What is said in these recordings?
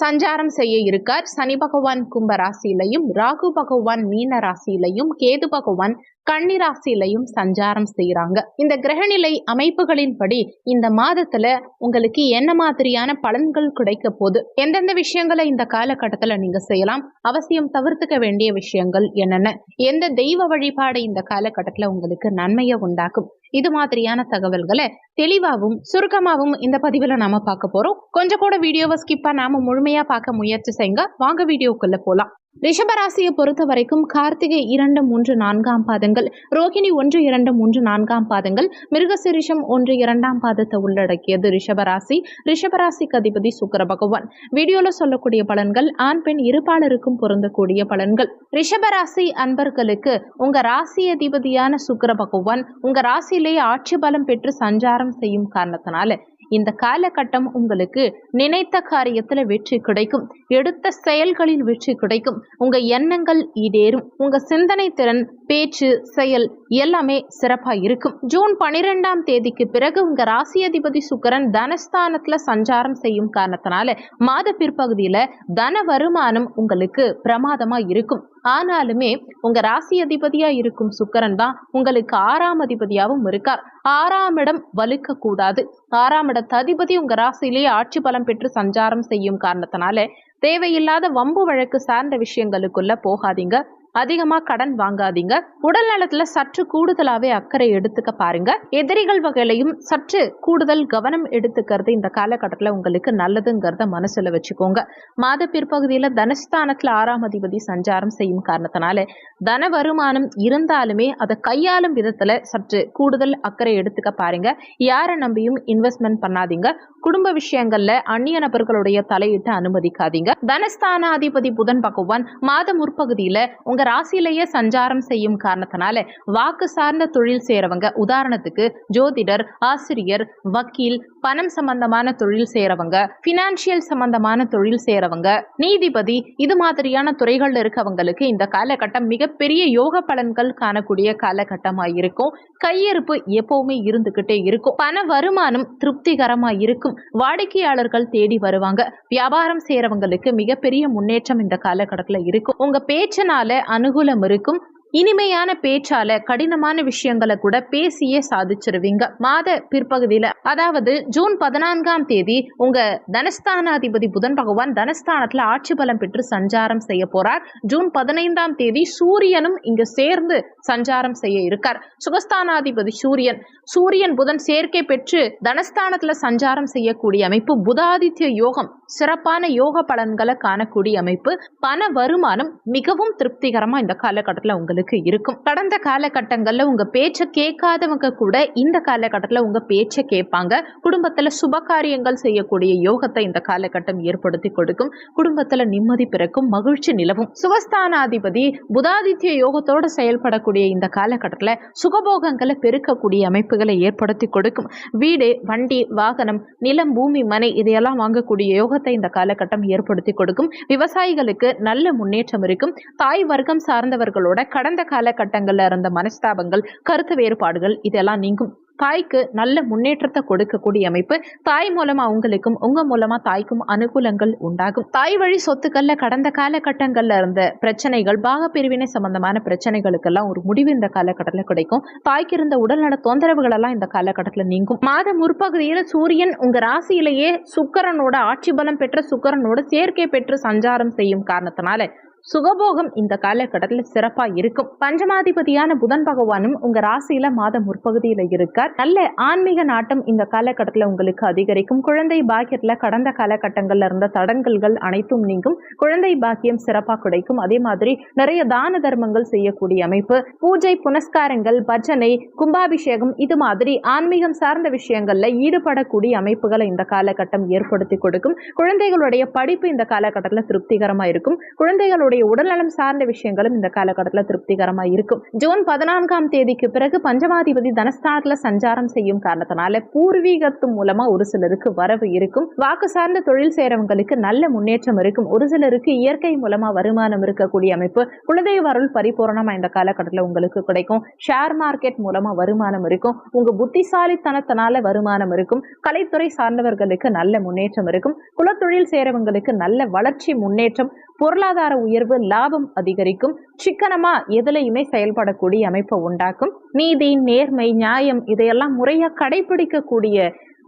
சஞ்சாரம் செய்ய இருக்கார். சனி பகவான் கும்ப ராசியிலையும் ராகு பகவான் மீன ராசியிலையும் கேது பகவான் கன்னிராசிலையும் சஞ்சாரம் செய்யறாங்க இந்த கிரகநிலை அமைப்புகளின்படி இந்த மாதத்துல உங்களுக்கு என்ன மாதிரியான பலன்கள் கிடைக்க போகுது? எந்தெந்த விஷயங்களை இந்த காலகட்டத்துல நீங்க செய்யலாம்? அவசியம் தவிர்த்துக்க வேண்டிய விஷயங்கள் என்னென்ன? எந்த தெய்வ வழிபாடு இந்த காலகட்டத்துல உங்களுக்கு நன்மையை உண்டாக்கும்? இது மாதிரியான தகவல்களை தெளிவாகவும் சுருக்கமாகவும் இந்த பதிவில் நாம பார்க்க போறோம். கொஞ்சம் கூட வீடியோவை ஸ்கிப் பண்ணாம முழுமையா பார்க்க முயற்சி செய்யுங்க. வாங்க வீடியோக்குள்ள போலாம். ரிஷபராசியை பொறுத்த வரைக்கும் கார்த்திகை இரண்டு மூன்று நான்காம் பாதங்கள் ரோகிணி ஒன்று இரண்டு மூன்று நான்காம் பாதங்கள் மிருகசிரிஷம் ஒன்று இரண்டாம் பாதத்தை உள்ளடக்கியது ரிஷபராசி. ரிஷபராசிக்கு அதிபதி சுக்கர பகவான். வீடியோல சொல்லக்கூடிய பலன்கள் ஆண் பெண் இருபாலருக்கும் பொருந்தக்கூடிய பலன்கள். ரிஷபராசி அன்பர்களுக்கு உங்க ராசி அதிபதியான சுக்கர பகவான் உங்க ராசியிலேயே ஆட்சி பலம் பெற்று சஞ்சாரம் செய்யும் காரணத்தினால இந்த காலகட்டம் உங்களுக்கு நினைத்த காரியத்துல வெற்றி கிடைக்கும். எடுத்த செயல்களில் வெற்றி கிடைக்கும். உங்க எண்ணங்கள் ஈடேறும். உங்க சிந்தனை திறன் பேச்சு செயல் எல்லாமே சிறப்பா இருக்கும். ஜூன் பனிரெண்டாம் தேதிக்கு பிறகு உங்க ராசி அதிபதி சுக்கரன் தனஸ்தானத்துல சஞ்சாரம் செய்யும் காரணத்தினால மாத பிற்பகுதியில தன வருமானம் உங்களுக்கு பிரமாதமா இருக்கும். ஆனாலுமே உங்க ராசி அதிபதியா இருக்கும் சுக்கரன் தான் உங்களுக்கு ஆறாம் அதிபதியாகவும் இருக்கார். ஆறாம் இடம் வலுக்க கூடாது. ஆறாம் இடத்த அதிபதி உங்க ராசியிலேயே ஆட்சி பலம் பெற்று சஞ்சாரம் செய்யும் காரணத்தினால தேவையில்லாத வம்பு வழக்கு சார்ந்த விஷயங்களுக்குள்ள போகாதீங்க. அதிகமா கடன் வாங்காதீங்க. உடல் நலத்துல சற்று கூடுதலாவே அக்கறை எடுத்துக்க பாருங்க. எதிரிகள் வகையிலையும் சற்று கூடுதல் கவனம் எடுத்துக்கிறது இந்த காலகட்டத்துல உங்களுக்கு நல்லதுங்கிறத மனசுல வச்சுக்கோங்க. மாத பிற்பகுதியில தனஸ்தானத்தில் ஆறாம் அதிபதி சஞ்சாரம் செய்யும் காரணத்தினால தன வருமானம் இருந்தாலுமே அதை கையாளும் விதத்துல சற்று கூடுதல் அக்கறை எடுத்துக்க பாருங்க. யாரை நம்பியும் இன்வெஸ்ட்மெண்ட் பண்ணாதீங்க. குடும்ப விஷயங்கள்ல அந்நிய நபர்களுடைய தலையிட்டு அனுமதிக்காதீங்க. தனஸ்தானாதிபதி புதன் பகவான் மாத முற்பகுதியில உங்க ராசியிலேயே சஞ்சாரம் செய்யும் காரணத்தினால வாக்கு சார்ந்த தொழில் செய்யறவங்க உதாரணத்துக்கு ஜோதிடர் ஆசிரியர் வக்கீல் பணம் சம்பந்தமான தொழில் செய்யறவங்க பினான்சியல் சம்பந்தமான தொழில் செய்யறவங்க நீதிபதி இது மாதிரியான துறைகள்ல இருக்கவங்களுக்கு இந்த காலகட்டம் மிகப்பெரிய யோக பலன்கள் காணக்கூடிய காலகட்டமா இருக்கும். கையிருப்பு எப்பவுமே இருந்துகிட்டே இருக்கும். பண வருமானம் திருப்திகரமா இருக்கும். வாடிக்கையாளர்கள் தேடி வருவாங்க. வியாபாரம் செய்யறவங்களுக்கு மிகப்பெரிய முன்னேற்றம் இந்த காலகட்டத்துல இருக்கும். உங்க பேச்சினால அனுகூலம் இருக்கும். இனிமையான பேச்சால கடினமான விஷயங்களை கூட பேசியே சாதிச்சிருவீங்க. மாத பிற்பகுதியில அதாவது ஜூன் பதினான்காம் தேதி உங்க தனஸ்தானாதிபதி புதன் பகவான் தனஸ்தானத்துல ஆட்சி பலம் பெற்று சஞ்சாரம் செய்ய போறார். ஜூன் பதினைந்தாம் தேதி சூரியனும் இங்க சேர்ந்து சஞ்சாரம் செய்ய இருக்கார். சுகஸ்தானாதிபதி சூரியன். சூரியன் புதன் சேர்க்கை பெற்று தனஸ்தானத்துல சஞ்சாரம் செய்யக்கூடிய அமைப்பு புதாதித்ய யோகம் சிறப்பான யோக பலன்களை காணக்கூடிய அமைப்பு. பண வருமானம் மிகவும் திருப்திகரமா இந்த காலகட்டத்தில் உங்களுக்கு இருக்கும். கடந்த காலகட்டங்களில் உங்க பேச்சை கேட்காதவங்க கூட இந்த காலகட்டத்தில் உங்க பேச்சை கேட்பாங்க. குடும்பத்துல சுப காரியங்கள் செய்யக்கூடிய யோகத்தை இந்த காலகட்டம் ஏற்படுத்தி கொடுக்கும். குடும்பத்துல நிம்மதி பிறக்கும் மகிழ்ச்சி நிலவும். சுகஸ்தானாதிபதி புதாதித்ய யோகத்தோடு செயல்படக்கூடிய இந்த காலகட்டத்தில் சுகபோகங்களை பெருக்கக்கூடிய அமைப்புகளை ஏற்படுத்தி கொடுக்கும். வீடு வண்டி வாகனம் நிலம் பூமி மனை இதையெல்லாம் வாங்கக்கூடிய யோகத்தை இந்த காலகட்டம் ஏற்படுத்தி கொடுக்கும். விவசாயிகளுக்கு நல்ல முன்னேற்றம் இருக்கும். தாய் வர்க்கம் சார்ந்தவர்களோட கடந்த காலகட்டங்கள்ல இருந்த மனஸ்தாபங்கள் கருத்து வேறுபாடுகள் இதெல்லாம் நீங்கும். தாய்க்கு நல்ல முன்னேற்றத்தை கொடுக்கக்கூடிய அமைப்பு தாய் மூலமா உங்களுக்கும் உங்க மூலமா தாய்க்கும் அனுகூலங்கள் உண்டாகும். தாய் வழி சொத்துக்கள்ல கடந்த காலகட்டங்கள்ல இருந்த பிரச்சனைகள் பாக பிரிவினை சம்பந்தமான பிரச்சனைகளுக்கெல்லாம் ஒரு முடிவு இந்த காலகட்டத்தில் கிடைக்கும். தாய்க்கு இருந்த உடல்நல தொந்தரவுகள் எல்லாம் இந்த காலகட்டத்தில் நீங்கும். மாத முற்பகுதியில் சூரியன் உங்க ராசியிலேயே சுக்கரனோட ஆட்சி பலம் பெற்ற சுக்கரனோட சேர்க்கை பெற்று சஞ்சாரம் செய்யும் காரணத்தினால சுகபோகம் இந்த காலகட்டத்தில் சிறப்பா இருக்கும். பஞ்சமாதிபதியான புதன் பகவானும் உங்க ராசியில மாத முற்பகுதியில இருக்கார். நல்ல ஆன்மீக நாட்டம் இந்த காலகட்டத்தில் உங்களுக்கு அதிகரிக்கும். குழந்தை பாக்கியத்துல கடந்த காலகட்டங்கள்ல இருந்த தடங்கல்கள் அனைத்தும் நீங்கும். குழந்தை பாக்கியம் சிறப்பா கிடைக்கும். அதே மாதிரி நிறைய தான தர்மங்கள் செய்யக்கூடிய அமைப்பு. பூஜை புனஸ்காரங்கள் பஜனை கும்பாபிஷேகம் இது மாதிரி ஆன்மீகம் சார்ந்த விஷயங்கள்ல ஈடுபடக்கூடிய அமைப்புகளை இந்த காலகட்டம் ஏற்படுத்தி கொடுக்கும். குழந்தைகளுடைய படிப்பு இந்த காலகட்டத்தில் திருப்திகரமா இருக்கும். குழந்தைகளுடைய உடல்நலம் சார்ந்த விஷயங்களும் இந்த காலகட்டத்தில் திருப்திகரமா இருக்கும். ஜூன் பதினான்காம் தேதிக்கு பிறகு பஞ்சமாதிபதி தனஸ்தானத்தில் சஞ்சாரம் செய்யும் காரணத்தினால பூர்வீகத்து மூலமா ஒரு சிலருக்கு வரவு இருக்கும். வாக்கு சார்ந்த தொழில் செய்கிறவங்களுக்கு நல்ல முன்னேற்றம் இருக்கும். ஒரு சிலருக்கு இயற்கை மூலமா வருமானம் இருக்கக்கூடிய அமைப்பு குலதெய்வ அருள் பரிபூரணமா இந்த காலகட்டத்தில் உங்களுக்கு கிடைக்கும். ஷேர் மார்க்கெட் மூலமா வருமானம் இருக்கும். உங்க புத்திசாலித்தனத்தினால வருமானம் இருக்கும். கலைத்துறை சார்ந்தவர்களுக்கு நல்ல முன்னேற்றம் இருக்கும். குலத்தொழில் செய்கிறவங்களுக்கு நல்ல வளர்ச்சி முன்னேற்றம் பொருளாதார உயர்வு லாபம் அதிகரிக்கும். சிக்கனமா எதுலையுமே செயல்படக்கூடிய அமைப்பை உண்டாக்கும். நீதி நேர்மை நியாயம் இதையெல்லாம் முறையா கடைபிடிக்கக்கூடிய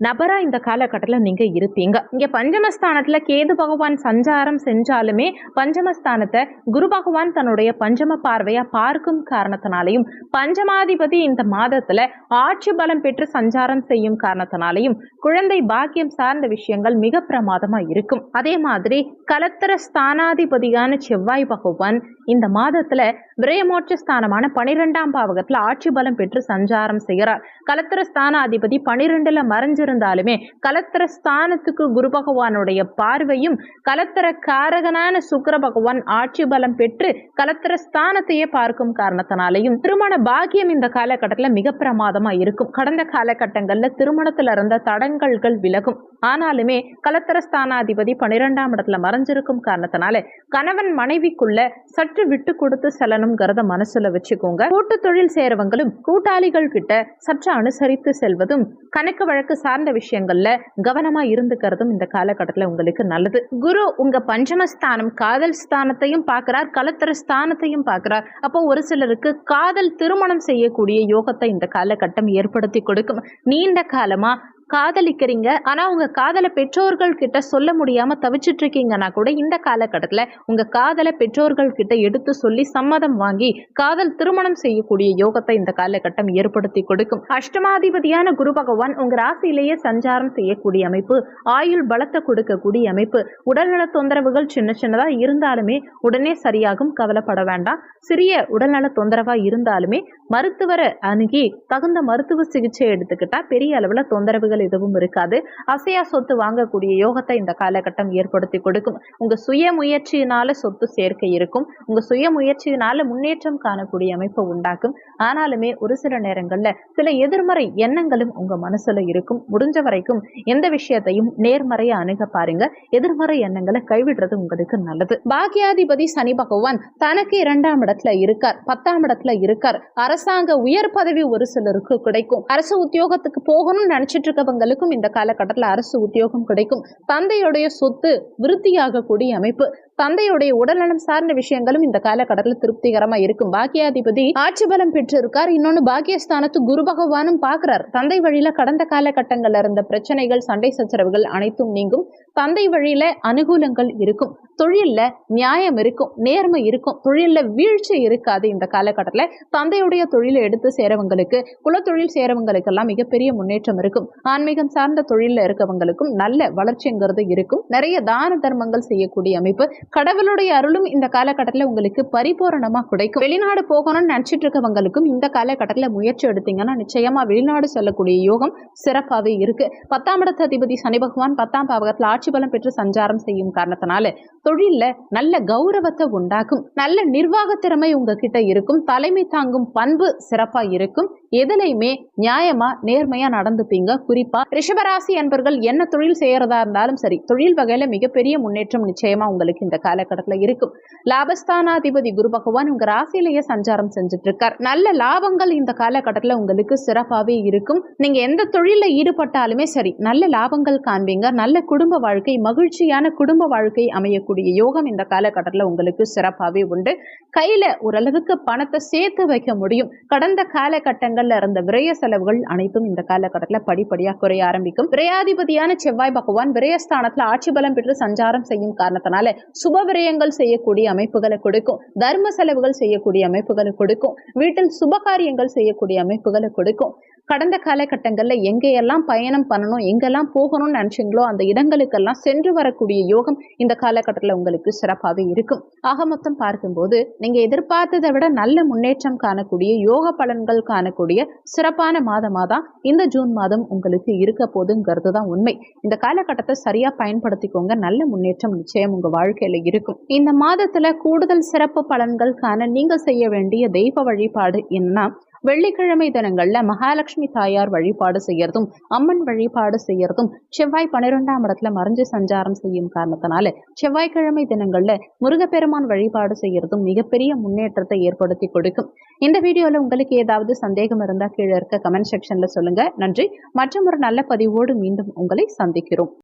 நபரா இந்த காலகட்டத்தில் நீங்க இருப்பீங்க. இங்க பஞ்சமஸ்தானத்துல கேது பகவான் சஞ்சாரம் செஞ்சாலுமே பஞ்சமஸ்தானத்தை குரு பகவான் தன்னுடைய பஞ்சம பார்வையா பார்க்கும் காரணத்தினாலையும் பஞ்சமாதிபதி இந்த மாதத்துல ஆட்சி பலம் பெற்று சஞ்சாரம் செய்யும் காரணத்தினாலையும் குழந்தை பாக்கியம் சார்ந்த விஷயங்கள் மிக பிரமாதமா இருக்கும். அதே மாதிரி கலத்திர ஸ்தானாதிபதியான செவ்வாய் பகவான் இந்த மாதத்துல விரயமோட்ச ஸ்தானமான பனிரெண்டாம் பாவகத்தில் ஆட்சி பலம் பெற்று சஞ்சாரம் செய்கிறார். கலத்திர ஸ்தானாதிபதி பனிரெண்டுல மறைஞ்சிருந்தாலுமே கலத்திர ஸ்தானத்துக்கு குரு பகவானுடைய பார்வையும் கலத்திர காரகனான சுக்கர பகவான் ஆட்சி பலம் பெற்று கலத்திர ஸ்தானத்தையே பார்க்கும் காரணத்தினாலையும் திருமண பாக்கியம் இந்த காலகட்டத்துல மிக பிரமாதமா இருக்கும். கடந்த காலகட்டங்கள்ல திருமணத்துல இருந்த தடங்கல்கள் விலகும். ஆனாலுமே கலத்திர ஸ்தானாதிபதி பனிரெண்டாம் இடத்துல மறைஞ்சிருக்கும் காரணத்தினால கணவன் மனைவிக்குள்ள சற்று விட்டு கொடுத்து செல்லணுங்கிறத மனசுல வச்சுக்கோங்க. கூட்டு தொழில் செய்யறவங்களும் கூட்டாளிகள் கிட்ட சற்று அனுசரித்து செல்வதும் கணக்கு வழக்கு சார்ந்த விஷயங்கள்ல கவனமா இருந்துக்கிறதும் இந்த காலகட்டத்துல உங்களுக்கு நல்லது. குரு உங்க பஞ்சமஸ்தானம் காதல் ஸ்தானத்தையும் பார்க்கிறார் கலத்திர ஸ்தானத்தையும் பார்க்கிறார். அப்போ ஒரு சிலருக்கு காதல் திருமணம் செய்யக்கூடிய யோகத்தை இந்த காலகட்டம் ஏற்படுத்தி கொடுக்கும். நீண்ட காலமா காதலிக்கிறீங்க. ஆனா உங்க காதலை பெற்றோர்கள் கிட்ட சொல்ல முடியாம தவிச்சிட்டு இருக்கீங்கன்னா கூட இந்த காலகட்டத்துல உங்க காதலை பெற்றோர்கள் கிட்ட எடுத்து சொல்லி சம்மதம் வாங்கி காதல் திருமணம் செய்யக்கூடிய யோகத்தை இந்த காலகட்டம் ஏற்படுத்தி கொடுக்கும். அஷ்டமாதிபதியான குரு பகவான் உங்க ராசியிலேயே சஞ்சாரம் செய்யக்கூடிய அமைப்பு ஆயுள் பலத்தை கொடுக்கக்கூடிய அமைப்பு. உடல்நல தொந்தரவுகள் சின்ன சின்னதா இருந்தாலுமே உடனே சரியாகும் கவலைப்பட வேண்டாம். சிறிய உடல்நல தொந்தரவா இருந்தாலுமே மருத்துவரை அணுகி தகுந்த மருத்துவ சிகிச்சை எடுத்துக்கிட்டா பெரிய அளவுல தொந்தரவுகள் எதுவும் இருக்காது. அசையா சொத்து வாங்கக்கூடிய யோகத்தை இந்த காலகட்டம் ஏற்படுத்தி கொடுக்கும். உங்க சுய முயற்சியினால சொத்து சேர்க்கை இருக்கும். உங்க சுய முயற்சியினால முன்னேற்றம் காணக்கூடிய அமைப்பை உண்டாக்கும் ஆனாலுமே ஒரு சில நேரங்கள்ல சில எதிர்மறை எண்ணங்களும் உங்க மனசுல இருக்கும். முடிஞ்ச வரைக்கும் எந்த விஷயத்தையும் நேர்மறையா அணுக பாருங்க. எதிர்மறை எண்ணங்களை கைவிடுறது உங்களுக்கு நல்லது. பாக்யாதிபதி சனி பகவான் தனக்கு இரண்டாம் இடத்துல இருக்கார். பத்தாம் இடத்துல இருக்கார். அரசாங்க உயர் பதவி ஒரு சிலருக்கு கிடைக்கும். அரசு உத்தியோகத்துக்கு போகணும்னு நினைச்சிட்டு இருக்க இருக்கவங்களுக்கும் இந்த காலகட்டத்தில் அரசு உத்தியோகம் கிடைக்கும். தந்தையுடைய சொத்து விருத்தியாகக்கூடிய அமைப்பு. தந்தையுடைய உடல்நலம் சார்ந்த விஷயங்களும் இந்த காலகட்டத்தில் திருப்திகரமா இருக்கும். பாக்கியாதிபதி ஆட்சி பலம் பெற்றிருக்கார். இன்னொன்னு பாக்கியஸ்தானத்து குரு பகவானும் பார்க்கிறார். தந்தை வழியில கடந்த காலகட்டங்கள்ல இருந்த பிரச்சனைகள் சண்டை சச்சரவுகள் அனைத்தும் நீங்கும். தந்தை வழியில அனுகூலங்கள் இருக்கும். தொழில்ல நியாயம் இருக்கும். நேர்மை இருக்கும். தொழில்ல வீழ்ச்சி இருக்காது இந்த காலகட்டத்தில். தந்தையுடைய தொழிலை எடுத்து சேரவங்களுக்கு குலத்தொழில் சேரவங்களுக்கெல்லாம் மிகப்பெரிய முன்னேற்றம் இருக்கும். ஆன்மீகம் சார்ந்த தொழில இருக்கவங்களுக்கும் நல்ல வளர்ச்சிங்கிறது இருக்கும். நிறைய தான தர்மங்கள் செய்யக்கூடிய அமைப்பு கடவுளுடைய அருளும் இந்த காலகட்டத்தில் உங்களுக்கு பரிபூரணமா கிடைக்கும். வெளிநாடு போகணும்னு நினைச்சிட்டு இருக்கவங்களுக்கும் இந்த காலகட்டத்தில் முயற்சி எடுத்தீங்கன்னா நிச்சயமா வெளிநாடு செல்லக்கூடிய யோகம் சிறப்பாகவே இருக்கு. பத்தாம் இடத்து அதிபதி சனி பகவான் பத்தாம் பாவகத்தில் ஆட்சி பலம் பெற்று சஞ்சாரம் செய்யும் காரணத்தினால தொழிலில் நல்ல கௌரவத்தை உண்டாக்கும். நல்ல நிர்வாக திறமை உங்ககிட்ட இருக்கும். தலைமை தாங்கும் பண்பு சிறப்பா இருக்கும். எதுலையுமே நியாயமா நேர்மையா நடந்துப்பீங்க. குறிப்பா ரிஷபராசி என்பர்கள் என்ன தொழில் செய்யறதா இருந்தாலும் சரி தொழில் வகையில மிகப்பெரிய முன்னேற்றம் நிச்சயமா உங்களுக்கு இந்த காலகட்டத்தில் இருக்கும். லாபஸ்தானாதிபதி குரு பகவான் உங்க ராசியிலேயே சஞ்சாரம் செஞ்சுட்டு இருக்கார் நல்ல லாபங்கள் இந்த காலகட்டத்தில் உங்களுக்கு சிறப்பாகவே இருக்கும். நீங்க எந்த தொழிலில் ஈடுபட்டாலுமே சரி நல்ல லாபங்கள் காண்பீங்க. நல்ல குடும்ப வாழ்க்கை மகிழ்ச்சியான குடும்ப வாழ்க்கை அமையக்கூடிய யோகம் இந்த காலகட்டத்தில் உங்களுக்கு சிறப்பாகவே உண்டு. கையில ஓரளவுக்கு பணத்தை சேர்த்து வைக்க முடியும். கடந்த காலகட்டங்கள்ல இருந்த விரய செலவுகள் அனைத்தும் இந்த காலகட்டத்தில் படிப்படியாக குறைய ஆரம்பிக்கும். விரையாதிபதியான செவ்வாய் பகவான் விரயஸ்தானத்தில் ஆட்சி பலம் பெற்று சஞ்சாரம் செய்யும் காரணத்தினால சுபவிரயங்கள் செய்யக்கூடிய அமைப்புகளை கொடுக்கும். தர்ம செலவுகள் செய்யக்கூடிய அமைப்புகளை கொடுக்கும். வீட்டில் சுப காரியங்கள் செய்யக்கூடிய அமைப்புகளை கொடுக்கும். கடந்த காலகட்டங்களில் எங்கேயெல்லாம் பயணம் பண்ணணும் எங்கெல்லாம் போகணும்னு நினச்சிங்களோ அந்த இடங்களுக்கெல்லாம் சென்று வரக்கூடிய யோகம் இந்த காலகட்டத்தில் உங்களுக்கு சிறப்பாகவே இருக்கும். ஆக மொத்தம் பார்க்கும்போது நீங்கள் எதிர்பார்த்ததை விட நல்ல முன்னேற்றம் காணக்கூடிய யோக பலன்கள் காணக்கூடிய சிறப்பான மாதமாக தான் இந்த ஜூன் மாதம் உங்களுக்கு இருக்க போதுங்கிறது தான் உண்மை. இந்த காலகட்டத்தை சரியாக பயன்படுத்திக்கோங்க. நல்ல முன்னேற்றம் நிச்சயம் உங்கள் வாழ்க்கையில் இருக்கும். இந்த மாதத்தில் கூடுதல் சிறப்பு பலன்கள் காண நீங்கள் செய்ய வேண்டிய தெய்வ வழிபாடு என்னன்னா வெள்ளிக்கிழமை தினங்கள்ல மகாலட்சுமி தாயார் வழிபாடு செய்யறதும் அம்மன் வழிபாடு செய்யறதும் செவ்வாய் பன்னிரெண்டாம் இடத்துல மறைஞ்சு சஞ்சாரம் செய்யும் காரணத்தினால செவ்வாய்க்கிழமை தினங்கள்ல முருகப்பெருமான் வழிபாடு செய்யறதும் மிகப்பெரிய முன்னேற்றத்தை ஏற்படுத்தி கொடுக்கும். இந்த வீடியோல உங்களுக்கு ஏதாவது சந்தேகம் இருந்தா கீழே இருக்க கமெண்ட் செக்ஷன்ல சொல்லுங்க. நன்றி. மற்றும் ஒரு நல்ல பதிவோடு மீண்டும் உங்களை சந்திக்கிறோம்.